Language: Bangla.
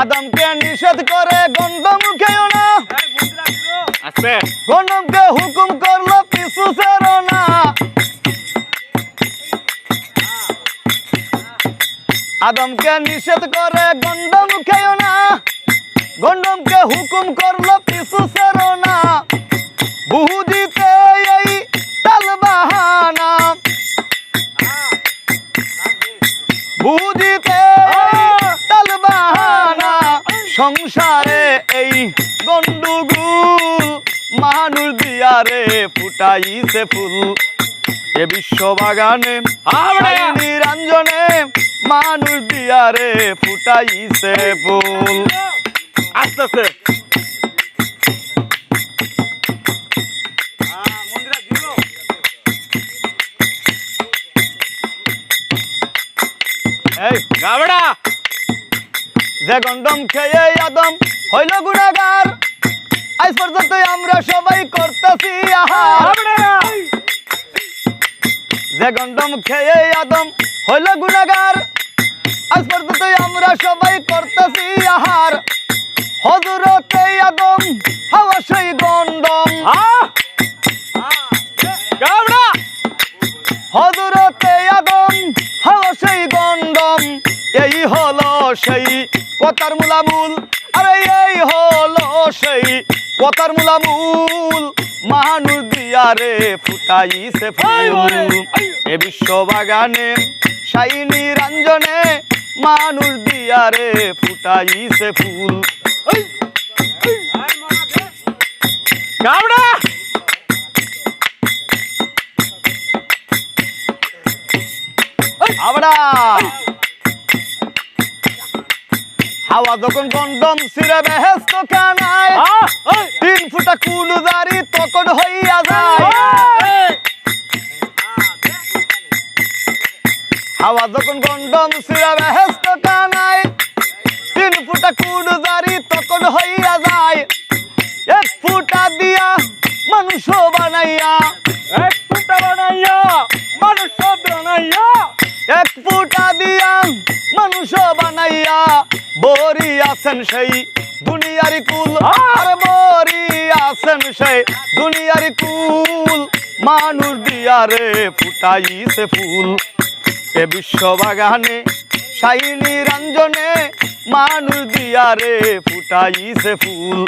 আদমকে নিষেধ করে গন্ধ না। আছে। গন্ডমকে হুকুম করল পিছু সেরো না। আদমকে নিষেধ করে গন্ডম খেও না। গন্ডমকে হুকুম করল পিছু সেরো না। বহুদিতে এই তাল বাহানা। বাহানা সংসারে এই গন্ডুগুল মানুষ দিয়ারে ফুটাইছে ফুল। এ বিশ্ব বাগানে নিরঞ্জনে মানুষ দিয়ারে ফুটাইছে ফুল। আস্তে আস্তে। এই গাবড়া! যে গন্ডম খেয়ে আদম হইল গুণাগার। আজ পর্যন্ত আমরা সবাই করতেছি আহার যে গন্ডম খেয়ে আদম হইল গুণাগার। আজ পর্যন্ত আমরা সবাই করতেছি আহার। হজরতে আদম হাওয়া সেই গন্ডম। হজরতে আদম হাওয়া সেই গন্ডম। এই হলো সেই কথার মূলামূল আরে এই হলো সেই কথার মূলামূল। মানুষ দিয়ারে ফুটাইছে ফুল। এ বিশ্ব বাগানে সাইনি রঞ্জনে মানুষ দিয়ারে ফুটাইছে ফুল। গাবড়া! হাওয়া যখন গন্ডম সিরে বেহেস্ত কানায় তিন ফুটা কুলু দাড়ি তখন হইয়া যায়। হাওয়া যখন গন্ডম সিরে বেহেস্ত কানায় তিন ফুটা কুলু দাড়ি তখন হইয়া যায়। এক ফুটা দিয়া মানুষ বানাইয়া এক ফুটা মানুষ বানাইয়া বরি আছেন সেই দুনিয়ারি কুল। আর বরি আছেন সেই দুনিয়ারি কুল। মানুষ দিয়ারে ফুটাইছে ফুল। এ বিশ্ব বাগানে সাইনি রঞ্জনে মানুষ দিয়ারে ফুটাইছে ফুল।